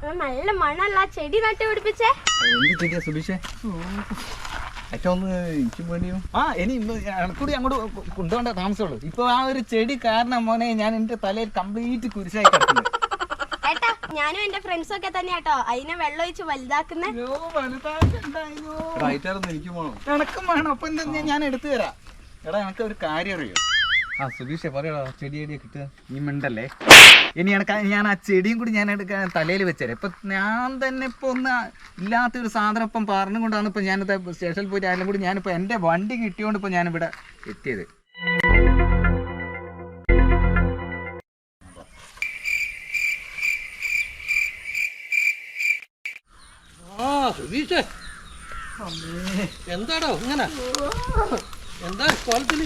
നല്ല മണല്ല ചെടി നട്ട് പിടിപ്പിച്ചേ. എന്ത് ചെടിയാ സുബീഷേ? അങ്ങോട്ട് താമസമുള്ളൂ. ഇപ്പൊ ആ ഒരു ചെടി കാരണം മോനെ ഞാൻ എന്റെ തലയിൽ കംപ്ലീറ്റ് കുരിശായി കിടക്കുന്നു. ഏട്ടാ ഞാനും എന്റെ ഫ്രണ്ട്സും ഒക്കെ തന്നെ കേട്ടോ അതിനെ വെള്ളം ഒഴിച്ച് വലുതാക്കുന്നേ. എനിക്ക് വേണം. അപ്പൊ ഞാൻ- ഞാൻ എടുത്തു തരാം. എടാ എനക്ക് ഒരു കാര്യം അറിയോ? ആ സുബീഷേ പറയടാ ചെടി ചെടി കിട്ടുക? നീ മിണ്ടല്ലേ? ഇനി എനക്ക് ഞാൻ ആ ചെടിയും കൂടി ഞാൻ എടുക്കാൻ തലയിൽ വെച്ചേരാം. ഇപ്പൊ ഞാൻ തന്നെ ഇപ്പൊ ഒന്ന് ഇല്ലാത്തൊരു സാധനം ഇപ്പം പറഞ്ഞുകൊണ്ടാണ് ഇപ്പൊ ഞാൻ സ്റ്റേഷനിൽ പോയിട്ട് അതിലും കൂടി ഞാനിപ്പോ എന്റെ വണ്ടി കിട്ടിയോണ്ട് ഇപ്പൊ ഞാനിവിടെ എത്തിയത്. ആ സുബീഷേ എന്താടോ ഇങ്ങനെ? എന്താ കോലത്തിൽ?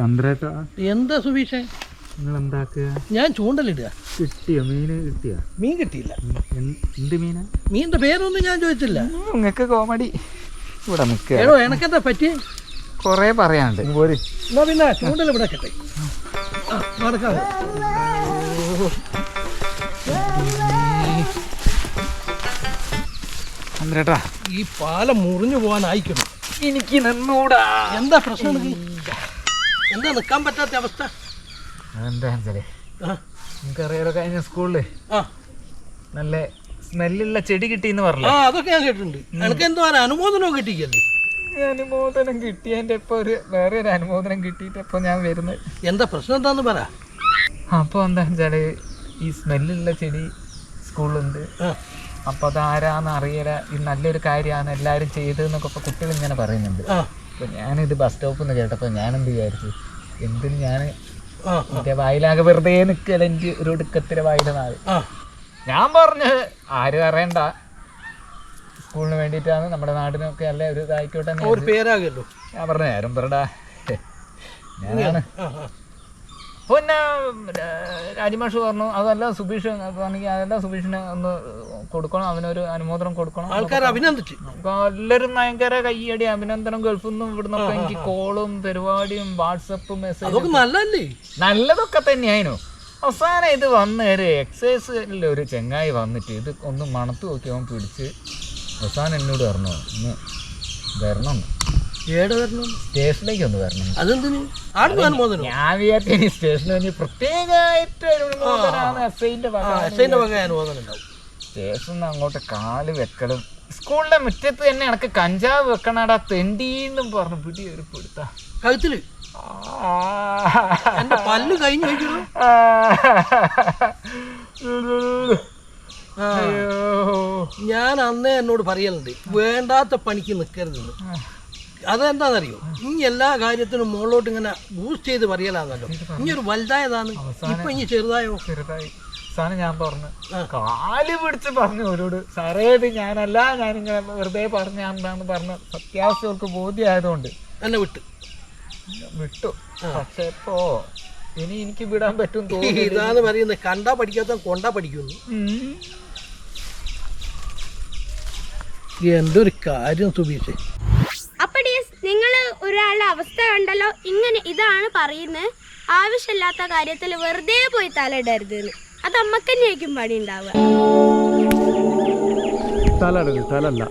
ചന്ദ്രേട്ടാ. എന്താ സുബീഷേ? നിങ്ങൾ എന്താക്കുക ഞാൻ ചൂണ്ടലിടുക. കിട്ടിയോ? മീന് കിട്ടിയോ? മീൻ കിട്ടിയില്ല. എന്ത് മീനാ? മീനിന്റെ പേരൊന്നും ഞാൻ ചോദിച്ചില്ല. നിങ്ങൾക്ക് കോമഡി. ഇവിടെ നിൽക്കുക. ഏടോ എനക്കെന്താ പറ്റി? കുറേ പറയാണ്ട് പോര്. എന്നാ പിന്നെ ചൂണ്ടൽ ഇവിടെ കെട്ടെ നടക്കാതെ. ചന്ദ്രേട്ടാ. ഈ പാലം മുറിഞ്ഞു പോകാൻ അയക്കണം എനിക്ക് നിന്നൂടാ. എന്താ പ്രശ്നം? എന്താ നിക്കാൻ പറ്റാത്ത അവസ്ഥ. എന്താ വെച്ചാലേ ആ, നിങ്ങൾക്കറിയാലോ കഴിഞ്ഞ സ്കൂളിൽ നല്ല സ്മെല്ലുള്ള ചെടി കിട്ടിയെന്ന് ആ പറഞ്ഞു അതൊക്കെ ഞാൻ കേട്ടിട്ടുണ്ട്. എനിക്ക് എന്തോ അനുമോദനവും കിട്ടിക്കല്ലേ അനുമോദനം കിട്ടിയതിന്റെ ഇപ്പൊ ഒരു വേറെ ഒരു അനുമോദനം കിട്ടിയിട്ട് ഇപ്പൊ ഞാൻ വരുന്നത്. എന്താ പ്രശ്നം എന്താന്ന് പറ. അപ്പൊ എന്താ വെച്ചാൽ ഈ സ്മെല്ലുള്ള ചെടി സ്കൂളിലുണ്ട്. അത് അതാരാന്ന് അറിയല. ഇത് നല്ലൊരു കാര്യമാണ് എല്ലാവരും ചെയ്തതെന്നൊക്കെ ഇപ്പൊ കുട്ടികൾ ഇങ്ങനെ പറയുന്നുണ്ട്. ആ, അപ്പൊ ഞാനിത് ബസ് സ്റ്റോപ്പിൽ നിന്ന് കേട്ടപ്പോ ഞാനെന്ത് വിചാരിച്ചു? എന്തിന് ഞാൻ മറ്റേ വായിലാകെ വെറുതെ നിൽക്കല എനിക്ക് ഒരു ഒടുക്കത്തിലെ വായിലെ നാൾ. ഞാൻ പറഞ്ഞു ആരും അറിയണ്ട. സ്കൂളിന് വേണ്ടിയിട്ടാണ് നമ്മുടെ നാടിനൊക്കെ അല്ലെ ഒരു ഇതായിക്കോട്ടെ ഞാൻ പറഞ്ഞു നേരം പറടാ. ഞാനാണ്. പിന്നെ രാജിമാഷ് പറഞ്ഞു അതല്ല സുബീഷ് പറഞ്ഞെങ്കിൽ അതല്ല സുബീഷിന് ഒന്ന് കൊടുക്കണം അവനൊരു അനുമോദനം കൊടുക്കണം. ആൾക്കാർ അഭിനന്ദിച്ചു. എല്ലാവരും ഭയങ്കര കയ്യടി അഭിനന്ദനം ഗൾഫിൽ നിന്നും ഇവിടെ നിന്നൊക്കെ എനിക്ക് കോളും പരിപാടിയും വാട്സപ്പും മെസ്സേജും നല്ലല്ലേ നല്ലതൊക്കെ തന്നെയായിരുന്നു. അവസാനം ഇത് വന്ന് ഒരു എക്സസൈസിൽ ഒരു ചെങ്ങായി വന്നിട്ട് ഇത് ഒന്ന് മണത്ത് നോക്കി അവൻ പിടിച്ച് അവസാനം എന്നോട് പറഞ്ഞു ഇന്ന് വരണം. വരണം. സ്റ്റേഷനിലേക്ക് ഒന്ന് വരണം. ഞാൻ വിചാരിച്ചു സ്റ്റേഷനിൽ പ്രത്യേകമായിട്ട് വക അങ്ങോട്ട് കാൽ വെക്കലും. സ്കൂളിന്റെ മുറ്റത്ത് തന്നെ എനക്ക് കഞ്ചാവ് വെക്കണടാ തെണ്ടീന്നും പറഞ്ഞു പിടി ഒരു പിടുത്ത കഴുത്തിൽ എന്റെ പല്ല് കഴിഞ്ഞു ഞാൻ അന്നേ എന്നോട് പറയലുണ്ട് വേണ്ടാത്ത പണിക്ക് നിൽക്കരുതെന്ന് അതെന്താണെന്നറിയോ ഇനി എല്ലാ കാര്യത്തിനും മുകളിലോട്ട് ഇങ്ങനെ ബൂസ്റ്റ് ചെയ്ത് പറയലാണല്ലോ ഇനി ഒരു വലുതായതാണ് ഇപ്പൊ ഇനി ചെറുതായോ? ചെറുതായി. സാറിന് ഞാൻ പറഞ്ഞു. കാൽ പിടിച്ച് പറഞ്ഞു അവരോട് സാറേ ഇത് ഞാനല്ല ഞാനിങ്ങനെ വെറുതെ പറഞ്ഞ സത്യാവസ്ഥ അവർക്ക് ബോധ്യമായതുകൊണ്ട്. എന്നെ വിട്ടു. വിട്ടു. പക്ഷെ ഇപ്പോ ഇനി എനിക്ക് വിടാൻ പറ്റും ഇതാണ് പറയുന്നത് കണ്ടാ പഠിക്കാത്ത കൊണ്ടാ പഠിക്കുന്നു. എന്തൊരു കാര്യം സുബീഷ്. ഒരാളുടെ അവസ്ഥ കണ്ടല്ലോ ഇങ്ങനെ ഇതാണ് പറയുന്നത്. ആവശ്യമില്ലാത്ത കാര്യത്തിൽ വെറുതെ പോയി തലയിടരുത് എന്ന് അത് അമ്മക്കന്നെയായിരിക്കും പണി ഉണ്ടാവുക തലടരുത് തലല്ല